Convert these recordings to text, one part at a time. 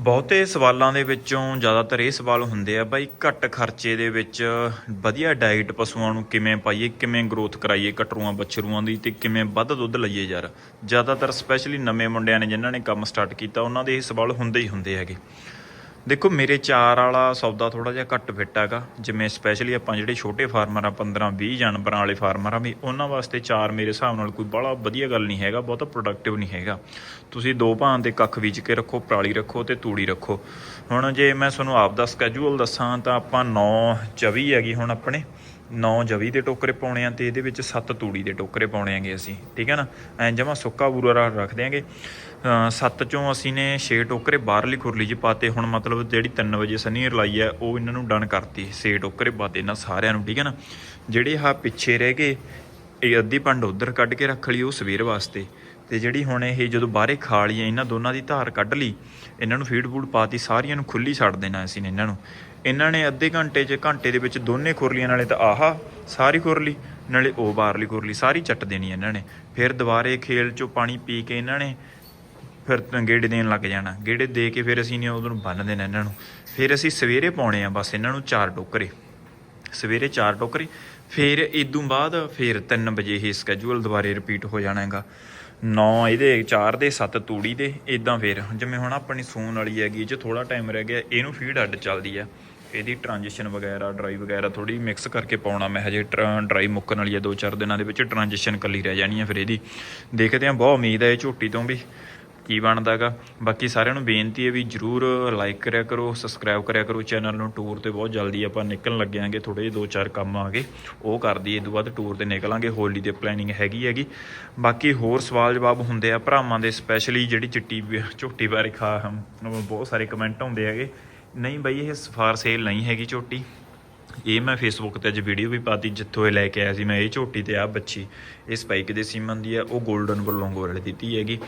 ਬਹੁਤੇ ਸਵਾਲਾਂ ਦੇ ਵਿੱਚੋਂ ਜ਼ਿਆਦਾਤਰ ਇਹ ਸਵਾਲ ਹੁੰਦੇ ਆ, ਬਾਈ ਘੱਟ ਖਰਚੇ ਦੇ ਵਿੱਚ ਵਧੀਆ ਡਾਈਟ ਪਸ਼ੂਆਂ ਨੂੰ ਕਿਵੇਂ ਪਾਈਏ, ਕਿਵੇਂ ਗਰੋਥ ਕਰਾਈਏ ਕਟਰੂਆਂ ਬੱਛਰੂਆਂ ਦੀ ਤੇ ਕਿਵੇਂ ਵੱਧ ਦੁੱਧ ਲਈਏ ਯਾਰ। ਜ਼ਿਆਦਾਤਰ ਸਪੈਸ਼ਲੀ ਨਵੇਂ ਮੁੰਡਿਆਂ ਨੇ ਜਿਨ੍ਹਾਂ ਨੇ ਕੰਮ ਸਟਾਰਟ ਕੀਤਾ, ਉਹਨਾਂ ਦੇ ਇਹ ਸਵਾਲ ਹੁੰਦੇ ਹੀ ਹੁੰਦੇ ਹੈਗੇ। ਦੇਖੋ, ਮੇਰੇ ਚਾਰ ਵਾਲਾ ਸੌਦਾ ਥੋੜਾ ਜਿਹਾ ਘੱਟ ਫਿੱਟ ਹੈਗਾ। ਜਿਵੇਂ ਸਪੈਸ਼ਲੀ ਆਪਾਂ ਜਿਹੜੇ ਛੋਟੇ ਫਾਰਮਰ ਆ 15 20 ਜਾਨਵਰਾਂ ਵਾਲੇ ਫਾਰਮਰ ਆ, ਵੀ ਉਹਨਾਂ ਵਾਸਤੇ ਚਾਰ ਮੇਰੇ ਹਿਸਾਬ ਨਾਲ ਕੋਈ ਬੜਾ ਵਧੀਆ ਗੱਲ ਨਹੀਂ ਹੈਗਾ, ਬਹੁਤਾ ਪ੍ਰੋਡਕਟਿਵ ਨਹੀਂ ਹੈਗਾ। ਤੁਸੀਂ ਦੋ ਭਾਂ ਦੇ ਕੱਖ ਬੀਜ ਕੇ ਰੱਖੋ, ਪਰਾਲੀ ਰੱਖੋ ਤੇ ਤੂੜੀ ਰੱਖੋ। ਹੁਣ ਜੇ ਮੈਂ ਤੁਹਾਨੂੰ ਆਪ ਦਾ ਸਕੇਜੂਲ ਦੱਸਾਂ ਤਾਂ ਆਪਾਂ 9 24 ਹੈਗੀ ਹੁਣ ਆਪਣੇ। 9 ਜਵੀ ਦੇ ਟੋਕਰੇ ਪਾਉਣੇ ਆ ਤੇ ਇਹਦੇ ਵਿੱਚ 7 ਤੂੜੀ ਦੇ ਟੋਕਰੇ ਪਾਉਣੇ ਆਂਗੇ ਅਸੀਂ, ਠੀਕ ਹੈ ਨਾ? ਐਂ ਜਮਾ ਸੁੱਕਾ ਬੂਰਾ ਰੱਖ ਦਿਆਂਗੇ। 7 ਚੋਂ ਅਸੀਂ ਨੇ 6 ਟੋਕਰੇ ਬਾਹਰਲੀ ਖੁਰਲੀ 'ਚ ਪਾਤੇ, ਹੁਣ ਮਤਲਬ ਜਿਹੜੀ 3 ਵਜੇ ਸਨੀਰ ਲਾਈ ਹੈ ਉਹ ਇਹਨਾਂ ਨੂੰ ਡਨ ਕਰਤੀ 6 ਟੋਕਰੇ ਪਾਤੇ ਇਹਨਾਂ ਸਾਰਿਆਂ ਨੂੰ, ਠੀਕ ਹੈ ਨਾ? ਜਿਹੜੇ ਆਹ ਪਿੱਛੇ ਰਹਿ ਗਏ ਇਹ ਅੱਧੀ ਪੰਡ ਉਧਰ ਕੱਢ ਕੇ ਰੱਖ ਲਈ ਉਹ ਸਵੇਰ ਵਾਸਤੇ। ਤੇ ਜਿਹੜੀ ਹੁਣ ਇਹ ਜਦੋਂ ਬਾਹਰੇ ਖਾ ਲਈ ਇਹਨਾਂ ਦੋਨਾਂ ਦੀ ਧਾਰ ਕੱਢ ਲਈ, ਇਹਨਾਂ ਨੂੰ ਫੀਡ ਫੂਡ ਪਾਤੀ, ਸਾਰੀਆਂ ਨੂੰ ਖੁੱਲੀ ਛੱਡ ਦੇਣਾ ਅਸੀਂ ਨੇ ਇਹਨਾਂ ਨੂੰ। ਇਹਨਾਂ ਨੇ ਅੱਧੇ ਘੰਟੇ 'ਚ, ਘੰਟੇ ਦੇ ਵਿੱਚ ਦੋਨੇ ਖੁਰਲੀਆਂ, ਨਾਲੇ ਤਾਂ ਆਹਾ, ਸਾਰੀ ਖੁਰਲੀ, ਨਾਲੇ ਉਹ ਬਾਹਰਲੀ ਖੁਰਲੀ, ਸਾਰੀ ਚੱਟ ਦੇਣੀ ਇਹਨਾਂ ਨੇ। ਫਿਰ ਦੁਬਾਰੇ ਖੇਲ 'ਚੋਂ ਪਾਣੀ ਪੀ ਕੇ ਇਹਨਾਂ ਨੇ ਫਿਰ ਗੇੜੇ ਦੇਣ ਲੱਗ ਜਾਣਾ। ਗੇੜੇ ਦੇ ਕੇ ਫਿਰ ਅਸੀਂ ਨੇ ਉਦੋਂ ਬੰਨ ਦੇਣਾ ਇਹਨਾਂ ਨੂੰ। ਫਿਰ ਅਸੀਂ ਸਵੇਰੇ ਪਾਉਣੇ ਆ ਬਸ ਇਹਨਾਂ ਨੂੰ ਚਾਰ ਟੋਕਰੇ। ਸਵੇਰੇ ਚਾਰ ਟੋਕਰੇ ਫਿਰ ਇਦੋਂ ਬਾਅਦ ਫਿਰ 3 ਵਜੇ ਇਹ ਸਕੇਜੂਲ ਦੁਬਾਰੇ ਰਿਪੀਟ ਹੋ ਜਾਣਾ ਹੈਗਾ। 9 ਇਹਦੇ 4 ਦੇ 7 ਤੂੜੀ ਦੇ ਇਦਾਂ ਫਿਰ। ਜਿਵੇਂ ਹੁਣ ਆਪਣੀ ਸੂਨ ਵਾਲੀ ਹੈਗੀ ਇਹ 'ਚ ਥੋੜਾ ਟਾਈਮ ਰਹਿ ਗਿਆ, ਇਹਨੂੰ ਫੀਡ ਅੱਡ ਚੱਲਦੀ ਆ। ਇਹਦੀ ਟ੍ਰਾਂਜੀਸ਼ਨ ਵਗੈਰਾ ਡਰਾਈ ਵਗੈਰਾ ਥੋੜੀ ਮਿਕਸ ਕਰਕੇ ਪਾਉਣਾ ਮੈਂ ਹਜੇ ਡਰਾਈ ਮੁੱਕਣ ਵਾਲੀ ਹੈ 2-4 ਦਿਨਾਂ ਦੇ ਵਿੱਚ ਟ੍ਰਾਂਜੀਸ਼ਨ ਕੱਲੀ ਰਹਿ ਜਾਣੀ ਹੈ ਫਿਰ ਇਹਦੀ। ਦੇਖਦੇ ਹਾਂ ਬਹੁਤ ਉਮੀਦ ਹੈ ਇਹ ਝੋਟੀ ਤੋਂ ਵੀ। ਕੀ ਬਣਦਾਗਾ ਬਾਕੀ ਸਾਰਿਆਂ ਨੂੰ ਬੇਨਤੀ ਹੈ ਵੀ ਜਰੂਰ ਲਾਈਕ ਕਰਿਆ ਕਰੋ ਸਬਸਕ੍ਰਾਈਬ ਕਰਿਆ ਕਰੋ ਚੈਨਲ ਨੂੰ। ਟੂਰ ਤੇ ਬਹੁਤ ਜਲਦੀ ਆਪਾਂ ਨਿਕਲਣ ਲੱਗਿਆਂਗੇ ਥੋੜੇ ਜਿਹੇ ਦੋ ਚਾਰ ਕੰਮ ਆ ਗਏ ਉਹ ਕਰ ਦਈਏ, ਇਹ ਤੋਂ ਬਾਅਦ ਟੂਰ ਤੇ ਨਿਕਲਾਂਗੇ, ਹੋਲੀ ਦੇ ਪਲੈਨਿੰਗ ਹੈਗੀ ਹੈਗੀ। ਬਾਕੀ ਹੋਰ ਸਵਾਲ ਜਵਾਬ ਹੁੰਦੇ ਆ ਭਰਾਵਾਂ ਦੇ ਸਪੈਸ਼ਲੀ ਜਿਹੜੀ ਚਿੱਟੀ ਵੀ- ਝੋਟੀ ਬਾਰੇ ਖਾ ਬਹੁਤ ਸਾਰੇ ਕਮੈਂਟ ਆਉਂਦੇ ਹੈਗੇ। ਨਹੀਂ ਬਈ, ਇਹ ਸਫਾਰ ਸੇਲ ਨਹੀਂ ਹੈਗੀ ਝੋਟੀ। ਇਹ ਮੈਂ ਫੇਸਬੁੱਕ ਤੇ ਅੱਜ ਵੀਡੀਓ ਵੀ ਪਾਤੀ, ਜਿੱਥੋਂ ਇਹ ਲੈ ਕੇ ਆਇਆ ਸੀ। ਮੈਂ ਇਹ ਝੋਟੀ ਤੇ ਆ ਬੱਚੀ। ਇਹ ਸਪਾਈਕ ਦੇ ਸੀਮਨ ਦੀ ਆ, ਉਹ 골ਡਨ ਵੱਲੋਂ ਗੋਲ ਦਿੱਤੀ ਹੈਗੀ।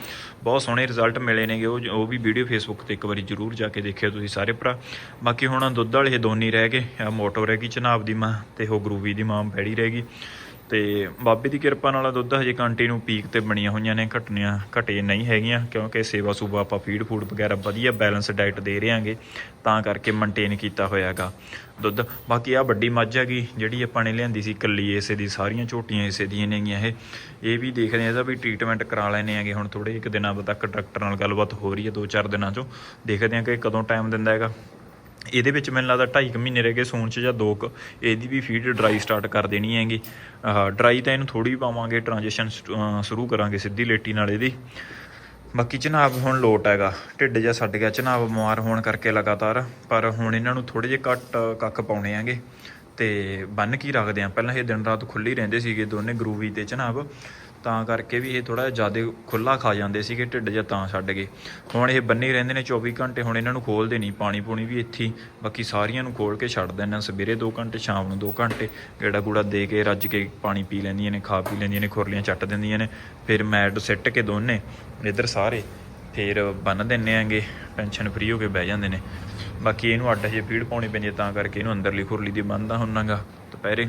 ਬਹੁਤ ਸੋਹਣੇ ਰਿਜ਼ਲਟ ਮਿਲੇ ਨੇਗੇ। ਉਹ ਉਹ ਵੀ ਵੀਡੀਓ ਫੇਸਬੁੱਕ ਤੇ ਇੱਕ ਵਾਰੀ ਜਰੂਰ ਜਾ ਕੇ ਦੇਖਿਓ ਤੁਸੀਂ ਸਾਰੇ ਭਰਾ। ਬਾਕੀ ਹੁਣ ਦੁੱਧ ਵਾਲੇ ਇਹ ਦੋਨੀ ਰਹਿ ਗਏ। ਆ ਮੋਟੋ ਰਹਿ ਗਈ, ਚਨਾਬ ਦੀ ਮਾਂ ਤੇ ਉਹ ਗਰੂਵੀ ਦੀ ਮਾਂ ਬੈੜੀ ਰਹਿ ਗਈ। ਤੇ ਬਾਬੇ ਦੀ ਕਿਰਪਾ ਨਾਲ ਦੁੱਧ ਹਜੇ ਕੰਟੀਨਿਊ ਪੀਕ ਤੇ ਬਣੀਆਂ ਹੋਈਆਂ ਨੇ ਘਟਨੀਆਂ ਘਟੇ ਨਹੀਂ ਹੈਗੀਆਂ, ਕਿਉਂਕਿ ਸੇਵਾ ਸੂਬਾ ਆਪਾਂ ਫੀਡ ਫੂਡ ਵਗੈਰਾ ਵਧੀਆ ਬੈਲੈਂਸ ਡਾਈਟ ਦੇ ਰਹੇ ਹਾਂਗੇ, ਤਾਂ ਕਰਕੇ ਮੇਨਟੇਨ ਕੀਤਾ ਹੋਇਆਗਾ ਦੁੱਧ। ਬਾਕੀ ਆ ਵੱਡੀ ਮੱਝ ਹੈਗੀ, ਜਿਹੜੀ ਆਪਾਂ ਨੇ ਲਿਆਂਦੀ ਸੀ ਕੱਲੀ ਇਸੇ ਦੀ ਸਾਰੀਆਂ ਝੋਟੀਆਂ ਇਸੇ ਦੀਆਂ ਨੇਗੀਆਂ ਇਹ। ਇਹ ਵੀ ਦੇਖਦੇ ਆ ਇਹਦਾ ਵੀ ਟ੍ਰੀਟਮੈਂਟ ਕਰਾ ਲੈਨੇ ਆਗੇ ਹੁਣ ਥੋੜੇ ਇੱਕ ਦਿਨਾਂ ਤੱਕ ਡਾਕਟਰ ਨਾਲ ਗੱਲਬਾਤ ਹੋ ਰਹੀ ਹੈ ਦੋ ਚਾਰ ਦਿਨਾਂ ਚੋਂ। ਦੇਖਦੇ ਆ ਕਿ ਕਦੋਂ ਟਾਈਮ ਦਿੰਦਾ ਹੈਗਾ। ਇਹਦੇ ਵਿੱਚ ਮੈਨੂੰ ਲੱਗਦਾ 2.5 ਮਹੀਨੇ ਰਹਿ ਗਏ ਸੂਣ ਚ ਜਾਂ 2 ਕ, ਇਹਦੀ ਵੀ ਫੀਡ ਡਰਾਈ ਸਟਾਰਟ ਕਰ ਦੇਣੀ ਹੈਗੀ। ਡਰਾਈ ਤਾਂ ਇਹਨੂੰ ਥੋੜੀ ਪਾਵਾਂਗੇ ਟ੍ਰਾਂਜੀਸ਼ਨ ਸ਼ੁਰੂ ਕਰਾਂਗੇ ਸਿੱਧੀ ਲੇਟੀ ਨਾਲ ਇਹਦੀ। ਬਾਕੀ ਚਨਾਬ ਹੁਣ ਲੋਟ ਹੈਗਾ, ਢਿੱਡ ਜਿਹਾ ਛੱਡ ਗਿਆ, ਚਨਾਬ ਬਿਮਾਰ ਹੋਣ ਕਰਕੇ ਲਗਾਤਾਰ, ਪਰ ਹੁਣ ਇਹਨਾਂ ਨੂੰ ਥੋੜੇ ਜਿਹੇ ਘੱਟ ਕੱਖ ਪਾਉਣੇ ਆਂਗੇ ਤੇ ਬੰਨ ਕੀ ਰੱਖਦੇ ਆ? ਪਹਿਲਾਂ ਇਹ ਦਿਨ ਰਾਤ ਖੁੱਲੀ ਰਹਿੰਦੇ ਸੀਗੇ ਦੋਨੇ ਗਰੂਵੀ ਤੇ ਚਨਾਬ। ਤਾਂ ਕਰਕੇ ਵੀ ਇਹ ਥੋੜਾ ਜ਼ਿਆਦਾ ਖੁੱਲਾ ਖਾ ਜਾਂਦੇ ਸੀਗੇ, ਢਿੱਡ ਜਾਂ ਤਾਂ ਛੱਡ ਗਏ। ਹੁਣ ਇਹ ਬੰਨੇ ਰਹਿੰਦੇ ਨੇ 24 ਘੰਟੇ, ਹੁਣ ਇਹਨਾਂ ਨੂੰ ਖੋਲਦੇ ਨਹੀਂ, ਪਾਣੀ ਪੂਣੀ ਵੀ ਇੱਥੇ ਬਾਕੀ ਸਾਰੀਆਂ ਨੂੰ ਖੋਲ ਕੇ ਛੱਡ ਦਿੰਦੇ ਆ ਸਵੇਰੇ 2 ਘੰਟੇ, ਸ਼ਾਮ ਨੂੰ 2 ਘੰਟੇ ਗੇੜਾ ਗੂੜਾ ਦੇ ਕੇ ਰੱਜ ਕੇ ਪਾਣੀ ਪੀ ਲੈਂਦੀਆਂ ਨੇ, ਖਾ ਪੀ ਲੈਂਦੀਆਂ ਨੇ, ਖੁਰਲੀਆਂ ਚੱਟ ਦਿੰਦੀਆਂ ਨੇ। ਫਿਰ ਮੈਟ ਸਿੱਟ ਕੇ ਦੋਨੇ ਇੱਧਰ ਸਾਰੇ, ਫਿਰ ਬੰਨ ਦਿੰਨੇ ਆਂਗੇ ਟੈਨਸ਼ਨ ਫ੍ਰੀ ਹੋ ਕੇ ਬਹਿ ਜਾਂਦੇ ਨੇ। ਬਾਕੀ ਇਹਨੂੰ ਅੱਡ ਜੇ ਫੀਡ ਪਾਉਣੀ ਪੈਂਦੀ ਹੈ, ਤਾਂ ਕਰਕੇ ਇਹਨੂੰ ਅੰਦਰਲੀ ਖੁਰਲੀ ਦੀ ਬੰਨਦਾ ਹੁੰਨਾਗਾ, ਦੁਪਹਿਰੇ।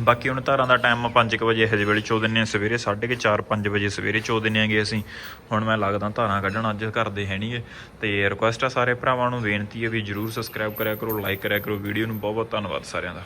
ਬਾਕੀ ਹੁਣ ਧਾਰਾਂ ਦਾ ਟਾਈਮ 5 ਵਜੇ ਹਜੇ ਵੇਲੇ ਚੋ ਦਿੰਨੇ ਆ ਸਵੇਰੇ 4:30 5 ਵਜੇ ਸਵੇਰੇ ਚੋ ਦਿੰਨੇ ਆਂਗੇ ਅਸੀਂ। ਹੁਣ ਮੈਂ ਲੱਗਦਾ ਧਾਰਾਂ ਕੱਢਣ ਅੱਜ ਘਰ ਦੇ ਹੈ ਨਹੀਂਗੇ ਤੇ ਰਿਕੁਐਸਟ ਆ ਸਾਰੇ ਭਰਾਵਾਂ ਨੂੰ, ਬੇਨਤੀ ਹੈ ਵੀ ਜਰੂਰ ਸਬਸਕ੍ਰਾਈਬ ਕਰਿਆ ਕਰੋ ਲਾਈਕ ਕਰਿਆ ਕਰੋ ਵੀਡੀਓ ਨੂੰ ਬਹੁਤ ਬਹੁਤ ਧੰਨਵਾਦ ਸਾਰਿਆਂ ਦਾ।